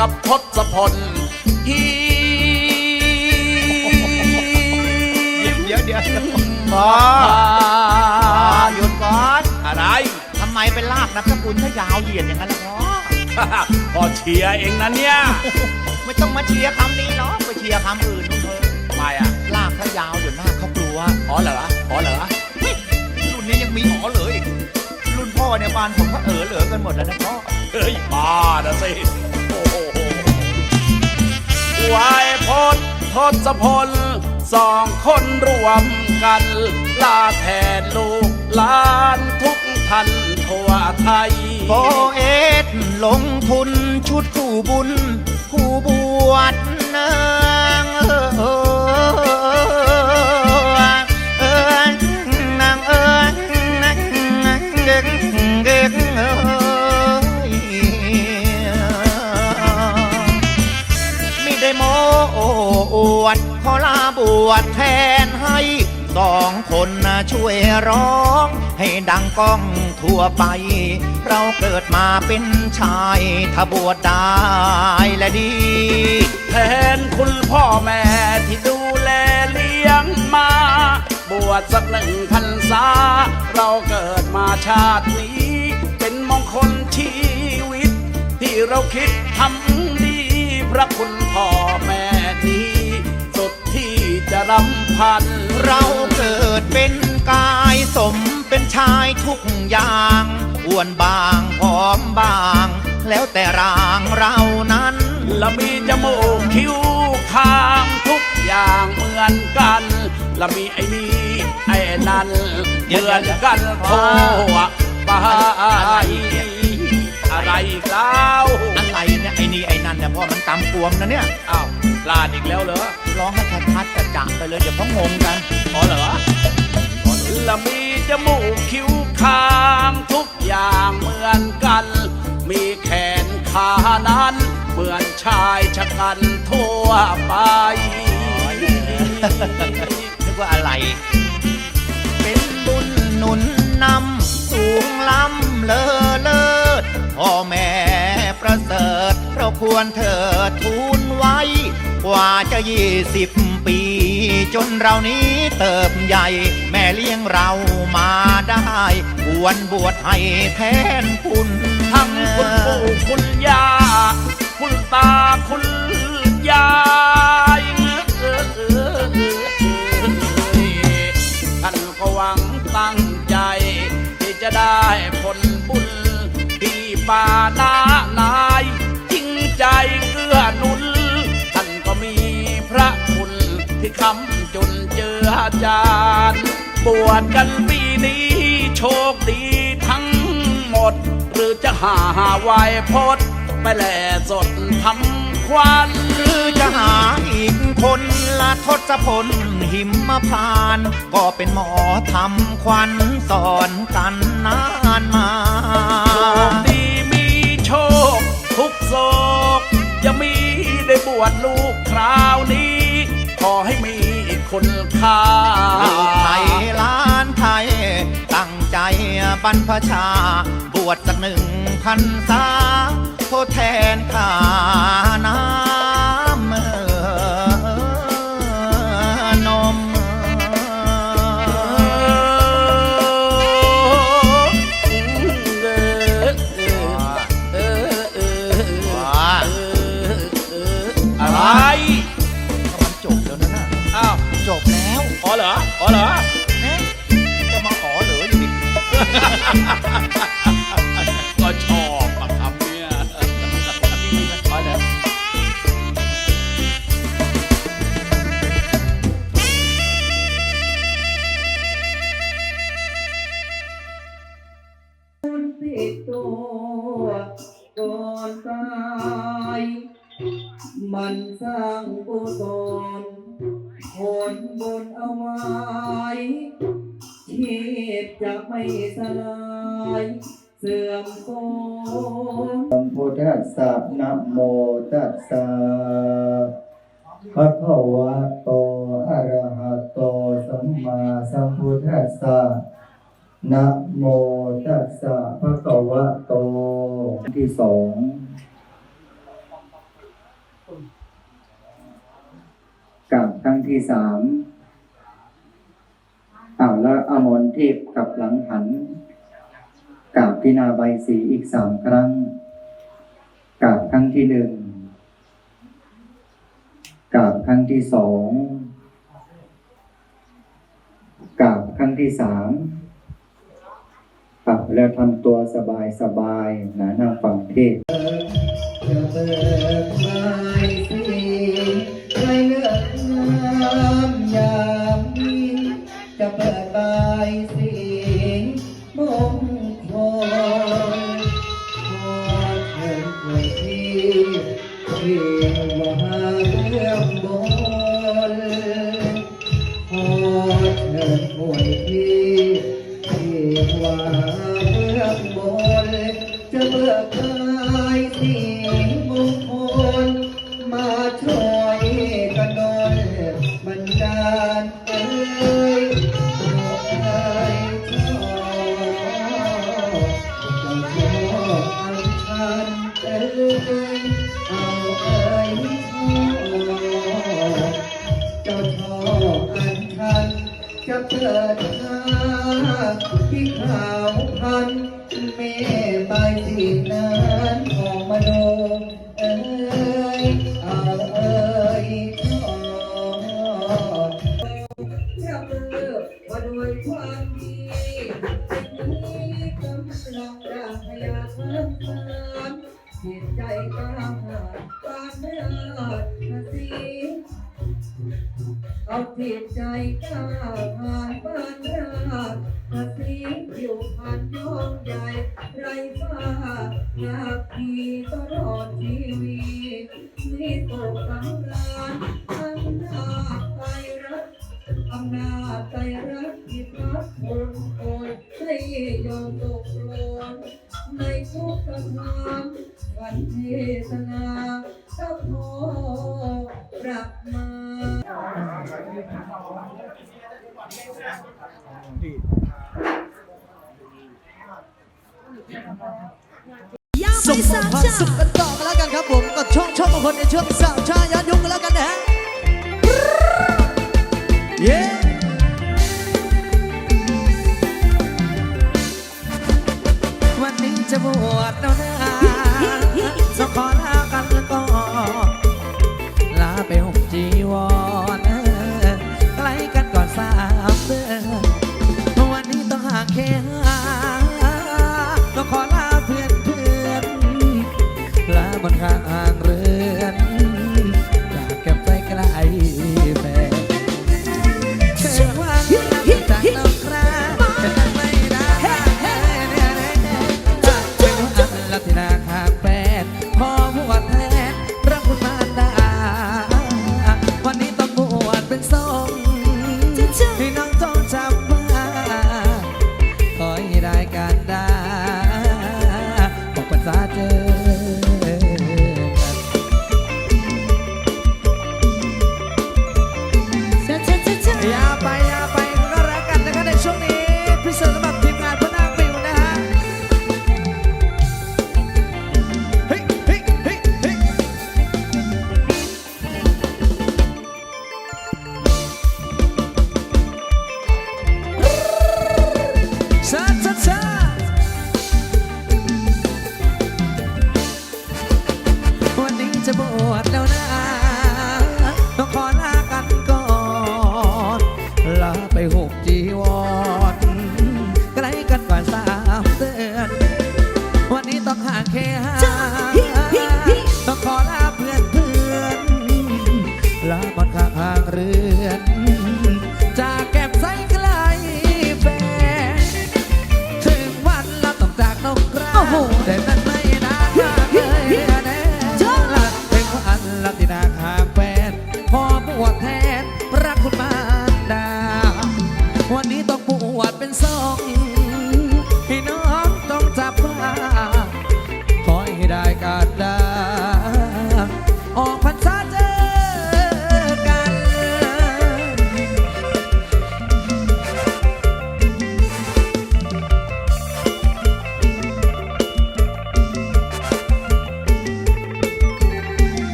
กับทศพลฮีเดี๋ยวเดี๋ยวพอหยุดก่อนอะไรทำไมเป็นลากนับสกุลถ้ายาวเหยียดอย่างนั้นล่ะพ่อพอเชียร์เองนะเนี่ย ไม่ต้องมาเชียร์คำนี้เนาะไปเชียร์คำอื่นนู่นเถอะทำไมอะลากถ้ายาวเดี๋ยวหน้าเขากลัวอ๋อเหรออ๋อเหรอเฮ้ยรุ่นนี้ยังมีหอเหลืออีกรุ่นพ่อเนี่ยบ้านผมก็เออเหลือกันหมดแล้วนะพ่อเฮ้ยบ้านะสิโอ้โห วายพจน์ทศพลสองคนรวมกัน ลาแทนลูกหลานทุกท่านทั่วไทย โปเอสลงทุนชุดคู่บุญ คู่บวชนางเออ วดขอลาบวชแทนให้สองคนนะช่วยร้อง ให้ดังก้องทั่วไป เราเกิดมาเป็นชายถ้าบวชได้และดี แทนคุณพ่อแม่ที่ดูแลเลี้ยงมา บวชสักหนึ่งพรรษา เราเกิดมาชาตินี้ เป็นมงคลชีวิต ที่เราคิดทำดี พระคุณพ่อแม่ จะรำพันเราเกิดเป็นกายสมเป็นชายทุกอย่างอ้วนบางผอมบาง แล้วแต่ร่างเรานั้นและมีจมูกคิ้วคางทุกอย่างเหมือนกันและมีไอ้นี่ไอ้นั่นเหมือนกันทั่วไป อะไรอีกแล้วอะไรเนี่ยไอ้นี่ไอ้นั่นเนี่ยพ่อมันกำกวมนะเนี่ยอ้าวพลาดอีกแล้วเหรอร้องให้ชัดๆจะจัไปเลยเดี๋ยวเขางงกันอ๋อเหรอและมีจมูกคิ้วคางทุกอย่างเหมือนกัน มีแขนขานั้น เหมือนชายชะกันทั่วไปนึกว่าอะไร เป็นบุญหนุนนำสูงล้ำเลอเลิศ พ่อแม่ประเสริฐเราควรเถิดทูลไว้ กว่าจะยี่สิบปี จนเรานี้เติบใหญ่ แม่เลี้ยงเรามาได้ควรบวชให้แทนคุณ ทั้งคุณปู่คุณ ที่ป่าหน้านายจริงใจเกื้อหนุนท่านก็มีพระคุณที่คำจุนเจือจานบวชกันปีนี้โชคดีทั้งหมด หรือจะหาไวายพดไปแหล่สดทำควันหรือจะหาอีกคนละทศพลหิมพาน ก็เป็นหมอทำควันสอนกันนานมา ได้บวชลูกคราวนี้ ขอให้มีคุณค่าลูกไทยล้านไทย ตั้งใจบรรพชา บวชสักหนึ่งพันษาทดแทนข้านา ก่อนตายมันสร้างกุศลผลบนเอาไว้ชีพจะไม่สลายเสื่อมโทรมพุทธัสสะนะโมตัสสะภะคะวะโตอะระหะโตสัมมาสัมพุทธัสสะ นะโมตัสสะภะคะวะโตที่สองกับครั้งที่สามอ้าวแล้วอมรเทพกับหลังหันกราบพินาใบสีอีกสามครั้งกราบครั้งที่หนึ่งกราบครั้งที่สองกราบครั้งที่สาม ครับ แล้วทำตัวสบายสบายๆนะนั่งฟังเทศจะเปิดไม้สีให้เลือกงามยามนี้จะเปิดใบสี ยเอาเอ้ยเจ้าชอบอันชัน จะเปิดหน้าที่ขาวพันแมใบสี เลือดสีเอาจิตใจกล้าผ่านบ้านราชมาสีผิวพันย้อนใหญ่ไรฟ้าอยากขี่ตลอดชีวิตนี่ตกสำราญอำนาจใจรักอำนาจใจรักที่พักคนโอยให้ยอมตกลง ในทุกประทานวันเทศนาถ้าพอรับมาส่งมอบความสุขกันต่อกันแล้วกันครับผมกับช่องช่องของคนในช่วงสา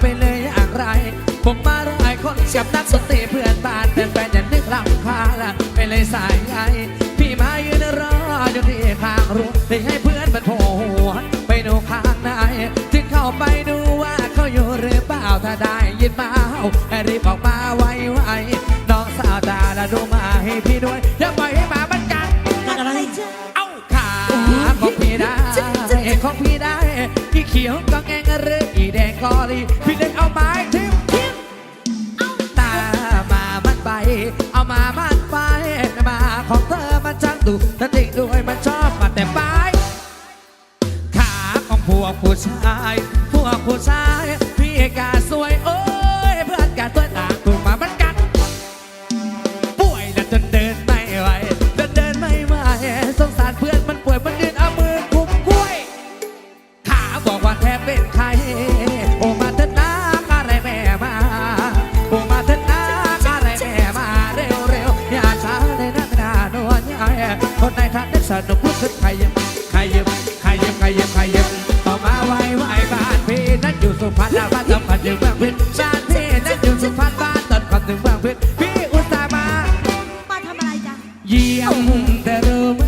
ไปเลยอย่างไร ผมมาเรื่องไอคนกับนักดนตรีเพื่อนบ้านแต่แฟนอย่านึกลำคาญไปเลยสายใยพี่มายืนรออยู่ที่ข้างรั้วได้ให้เพื่อนมันโผล่หัวไปดูข้างในจึงเข้าไปดูว่าเขาอยู่หรือเปล่าถ้าได้ยินมาเห่าให้รีบออกมาไวไวน้องสาวตาละดูมาให้พี่ด้วยอย่าปล่อยให้หมามันกัดอะไรเอาขาของพี่ได้ของพี่ได้พี่เขียวก็แงงหรื ออีแดงกอลีพี่เล่นเอาไม้ทิ่มทิ่มตามามันไป เอามามันไปมาของเธอมันช่างดุแต่จริงด้วยมันชอบมาแต่ปลายขาของพวกผู้ชาย พวกผู้ชาย ได้สนุกลุกขึ้นขยับขยับขยับขยับขยับต่อมาไวไวบ้านพี่นั้นอยู่สุพรรณบ้านสำคัญอยู่เมืองพิษบ้านพี่นั้นอยู่สุพรรณบ้านตอนก่อนถึงเมืองพิษพี่อุตส่าห์มามาทำอะไรจ๊ะเยี่ยมแต่รู้ไหม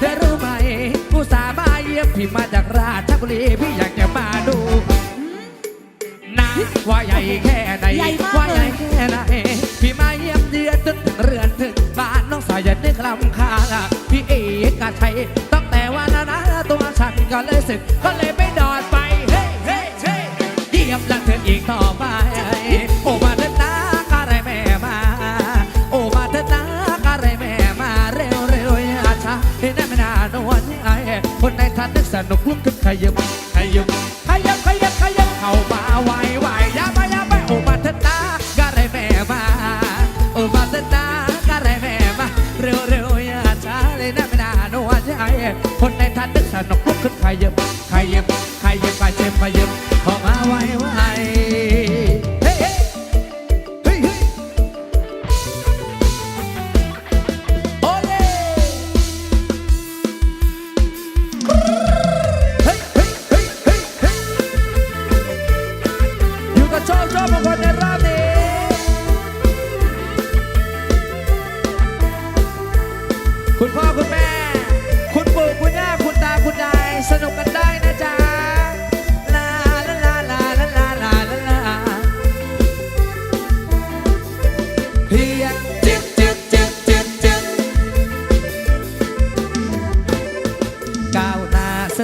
แต่รู้ไหมอุตส่าห์มาเยี่ยมพี่มาจากราชบุรีพี่อยากจะมาดูนะว่าใหญ่แค่ไหนใหญ่มากว่าใหญ่เลยแค่ไหนพี่มาเยี่ยมเดือนจนถึงเรือนถึงบ้านน้องสาวอย่านึกลำคาญพี่เอ กกชัยตั้งแต่วันนั้นตัวฉันก็เลยสึก ก็เลยไม่ดอดไป เฮ้เฮ้เฮ้เยี่ยมรักเธออีกต่อไป โอ้มาเถิดนะอะไรแม่มา โอ้มาเถิดนะอะไรแม่มาเร็วเร็วอย่าช้าเห็นได้ไม่นานวันไอ้คนในทันนึกสนุกลุกขึ้นขยับขยับ ทานนึกสนุกลุกขึ้นขยับขยับขยับขยับขยับ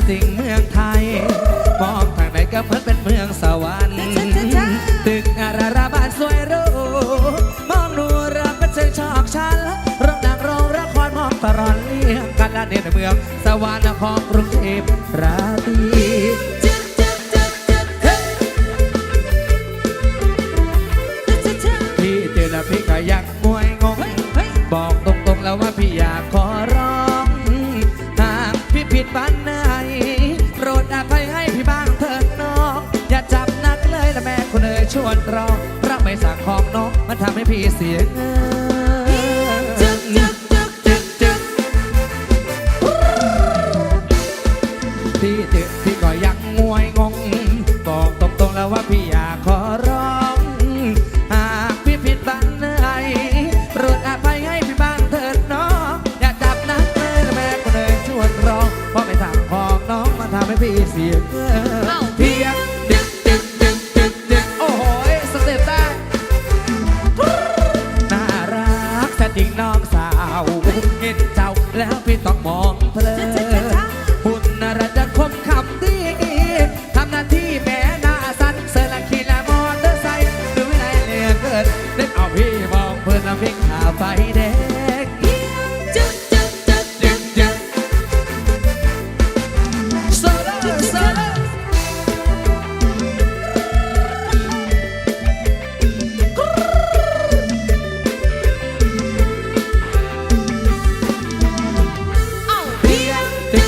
สิงเมืองไทย มองทางไหนก็เหมือนเป็นเมืองสวรรค์ตึกอาราราบ้านสวยรูมองดูรัก็เชิงชอกชันร้องนังร้องละครมองตลอดเลี้ยงกันละเนในเมือง สวรรค์ของกรุงเทพราตรี ให้พี่เสียเงิน แล้วพี่ต้องมองเพลิน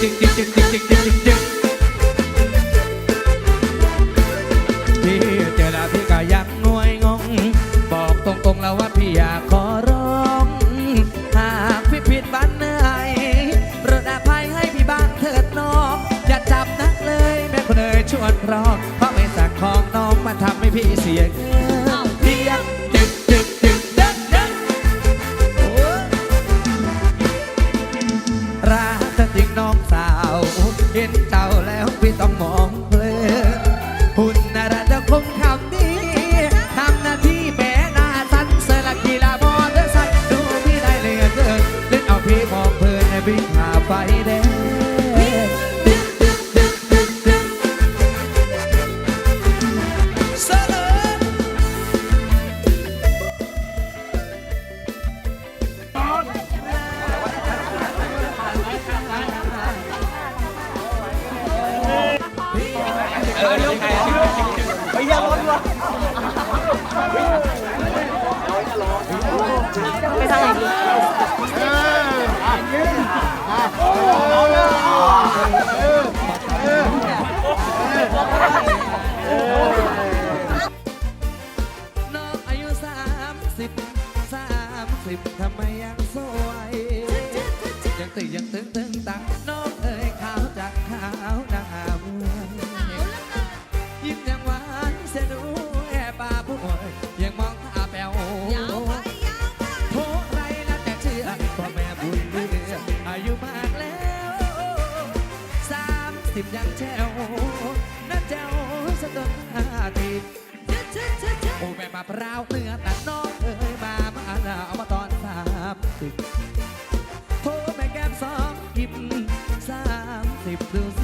จิกจิกจิกจิกจิก มยังแจ๋วน้าแจ๋วสะดุดห้าตีโอ้แม่มาเปล่าเนื้อตัดน้องเอ้ยมามาเอามาตอนสามสิบโทรแม่แก้มสองหยิบสามสิบดูส